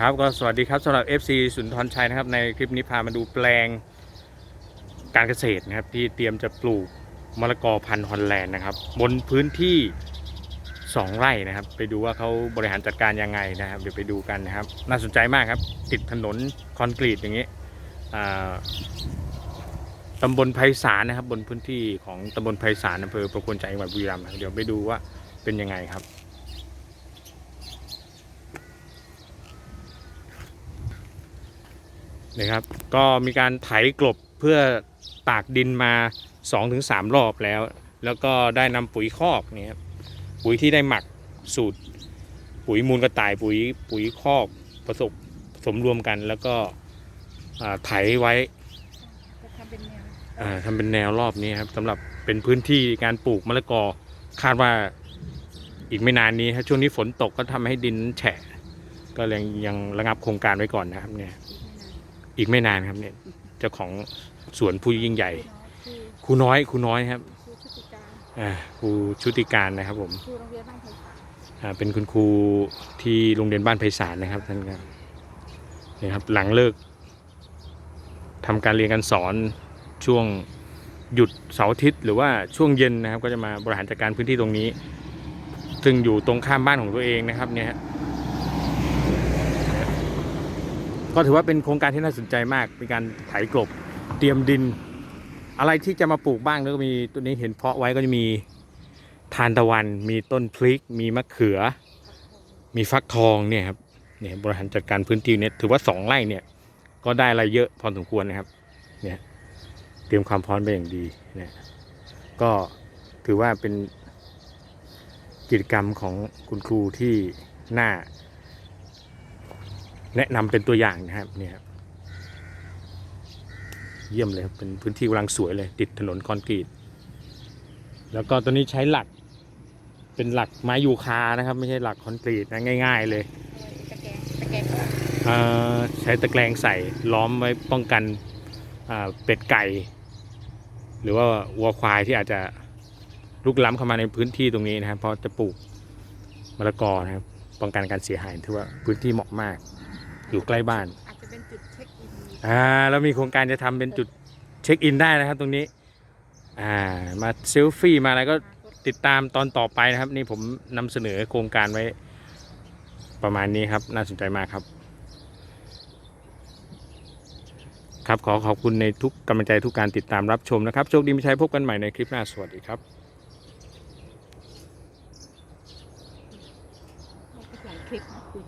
ครับก็สวัสดีครับสำหรับ FC สุนทรชัยนะครับ ในคลิปนี้พามาดูแปลงการเกษตรนะครับ ที่เตรียมจะปลูกมะละกอพันธุ์ฮอลแลนด์นะครับ บนพื้นที่ 2 ไร่นะครับ ไปดูว่าเขาบริหารจัดการยังไงนะครับ เดี๋ยวไปดูกันนะครับ น่าสนใจมากครับ ติดถนนคอนกรีตอย่างนี้อ่าตำบลไพศาลนะครับ บนพื้นที่ของตำบลไพศาลอำเภอประโคนชัยจังหวัดบุรีรัมย์เดี๋ยวไปดูว่าเป็นยังไงครับ นะครับ ก็มีการไถกลบเพื่อตากดินมา 2-3 รอบแล้ว แล้วก็ได้นำปุ๋ยคอกนี่ครับปุ๋ยที่ได้หมักสูตร ปุ๋ยมูลกระต่ายปุ๋ยปุ๋ยคอกผสมผสมรวมกัน แล้วก็ไถไว้ทำเป็นแนวทำเป็นแนวรอบนี้ครับสำหรับเป็นพื้นที่การปลูกมะละกอคาดว่าอีกไม่นานนี้ครับช่วงนี้ฝนตกก็ทำให้ดินแฉะก็ยังยังระงับโครงการไว้ก่อนนะครับเนี่ย อีกไม่นานครับเนี่ยเจ้าของสวนผู้ยิ่งใหญ่ครูน้อยครูน้อยครับคือชุติการอ่าครูชุติการนะครับผมคือโรงเรียนบ้านไผ่ขาวอ่าเป็นคุณครูที่โรงเรียนบ้านไพศาลนะครับท่านครับนี่ครับหลังเลิกทำการเรียนการสอนช่วงหยุดเสาร์อาทิตย์หรือว่าช่วงเย็นนะครับ ก็จะมาบริหารจัดการพื้นที่ตรงนี้ ซึ่งอยู่ตรงข้ามบ้านของตัวเองนะครับเนี่ยฮะ ก็ถือว่าเป็นโครงการที่น่าสนใจมากเป็นการไถกลบเตรียมดิน อะไรที่จะมาปลูกบ้างแล้วก็มีตัวนี้เห็นเพาะไว้ก็จะมีทานตะวัน มีต้นพริก มีมะเขือ มีฟักทองเนี่ยครับเนี่ยบริหารจัดการพื้นที่เนี่ยถือว่าสองไร่เนี่ยก็ได้อะไรเยอะพอสมควรนะครับเนี่ยเตรียมความพร้อมไปอย่างดีเนี่ยก็ถือว่าเป็นกิจกรรมของคุณครูที่น่า แนะนำเป็นตัวอย่างนะครับเนี่ยครับเยี่ยมเลยครับเป็นพื้นที่กำลังสวยเลย ติดถนนคอนกรีต แล้วก็ตัวนี้ใช้หลัก เป็นหลักไม้ยูคานะครับ ไม่ใช่หลักคอนกรีตนะง่าย ๆ เลยตะแกรงตะแกรงออกเอ่อใช้ตะแกรงใส่ล้อมไว้ป้องกันอ่าเป็ดไก่ หรือว่าวัวควายที่อาจจะลุกล้ำเข้ามาในพื้นที่ตรงนี้นะครับเพราะจะปลูกมะละกอนะครับป้องกันการเสียหายถือว่าพื้นที่เหมาะมาก อยู่ใกล้บ้าน อาจจะเป็นาแล้วมีโครงการจะทำเป็นจุดเช็คอินได้นะครับ ตรงนี้ อ่า มาเซลฟี่มาอะไรก็ติดตามตอนต่อไปนะครับ นี่ผมนำเสนอโครงการไว้ ประมาณนี้ครับ น่าสนใจมากครับ ครับขอขอบคุณในทุกกำลังใจทุกการติดตามรับชมนะครับโชคดีมิชัยพบกันใหม่ในคลิปหน้าสวัสดีครับคลิปนะคุณ